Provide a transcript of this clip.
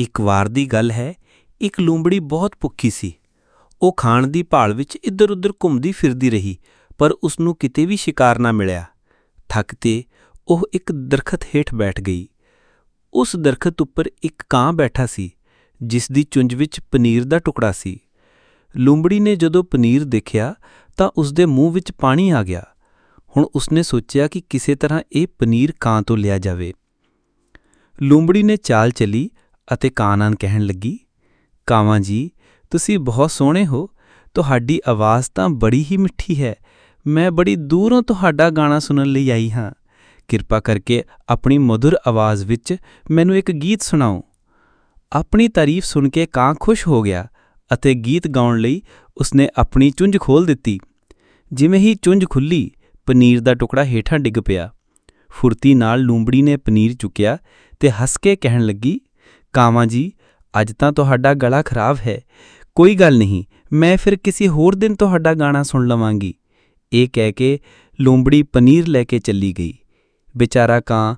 ਇੱਕ ਵਾਰ ਦੀ ਗੱਲ ਹੈ, ਇੱਕ ਲੂੰਬੜੀ ਬਹੁਤ ਭੁੱਖੀ ਸੀ। ਉਹ ਖਾਣ ਦੀ ਭਾਲ ਵਿੱਚ ਇੱਧਰ-ਉੱਧਰ ਘੁੰਮਦੀ ਫਿਰਦੀ ਰਹੀ, ਪਰ ਉਸ ਨੂੰ ਕਿਤੇ ਵੀ ਸ਼ਿਕਾਰ ਨਾ ਮਿਲਿਆ। ਥੱਕ 'ਤੇ ਉਹ ਇੱਕ ਦਰਖਤ ਹੇਠ ਬੈਠ ਗਈ। ਉਸ ਦਰਖਤ ਉੱਪਰ ਇੱਕ ਕਾਂ ਬੈਠਾ ਸੀ, ਜਿਸ ਦੀ ਚੁੰਝ ਵਿੱਚ ਪਨੀਰ ਦਾ ਟੁਕੜਾ ਸੀ। ਲੂੰਬੜੀ ਨੇ ਜਦੋਂ ਪਨੀਰ ਦੇਖਿਆ, ਤਾਂ ਉਸ ਦੇ ਮੂੰਹ ਵਿੱਚ ਪਾਣੀ ਆ ਗਿਆ। ਹੁਣ ਉਸਨੇ ਸੋਚਿਆ ਕਿ ਕਿਸੇ ਤਰ੍ਹਾਂ ਇਹ ਪਨੀਰ ਕਾਂ ਤੋਂ ਲਿਆ ਜਾਵੇ। ਲੂੰਬੜੀ ਨੇ ਚਾਲ ਚਲੀ ਅਤੇ ਕਾਂ ਕਹਿਣ ਲੱਗੀ, ਕਾਵਾਂ ਜੀ, ਤੁਸੀਂ ਬਹੁਤ ਸੋਹਣੇ ਹੋ। ਤੁਹਾਡੀ ਆਵਾਜ਼ ਤਾਂ ਬੜੀ ਹੀ ਮਿੱਠੀ ਹੈ। ਮੈਂ ਬੜੀ ਦੂਰੋਂ ਤੁਹਾਡਾ ਗਾਣਾ ਸੁਣਨ ਲਈ ਆਈ ਹਾਂ। ਕਿਰਪਾ ਕਰਕੇ ਆਪਣੀ ਮధుਰ ਆਵਾਜ਼ ਵਿੱਚ ਮੈਨੂੰ ਇੱਕ ਗੀਤ ਸੁਣਾਓ। ਆਪਣੀ ਤਾਰੀਫ ਸੁਣ ਕੇ ਕਾਂ ਖੁਸ਼ ਹੋ ਗਿਆ ਅਤੇ ਗੀਤ ਗਾਉਣ ਲਈ ਉਸਨੇ ਆਪਣੀ ਚੁੰਝ ਖੋਲ ਦਿੱਤੀ। ਜਿਵੇਂ ਹੀ ਚੁੰਝ ਖੁੱਲੀ, ਪਨੀਰ ਦਾ ਟੁਕੜਾ ਹੇਠਾਂ ਡਿੱਗ ਪਿਆ। ਫੁਰਤੀ ਨਾਲ ਲੂੰਬੜੀ ਨੇ ਪਨੀਰ ਚੁੱਕਿਆ ਤੇ ਹੱਸ ਕੇ ਕਹਿਣ ਲੱਗੀ ਕਾਵਾਂ ਜੀ, ਅੱਜ ਤਾਂ ਤੁਹਾਡਾ ਗਲਾ ਖਰਾਬ ਹੈ। ਕੋਈ ਗੱਲ ਨਹੀਂ, ਮੈਂ ਫਿਰ ਕਿਸੇ ਹੋਰ ਦਿਨ ਤੁਹਾਡਾ ਗਾਣਾ ਸੁਣ ਲਵਾਂਗੀ। ਇਹ ਕਹਿ ਕੇ ਲੂੰਬੜੀ ਪਨੀਰ ਲੈ ਕੇ ਚੱਲੀ ਗਈ। ਵਿਚਾਰਾ ਕਾਂ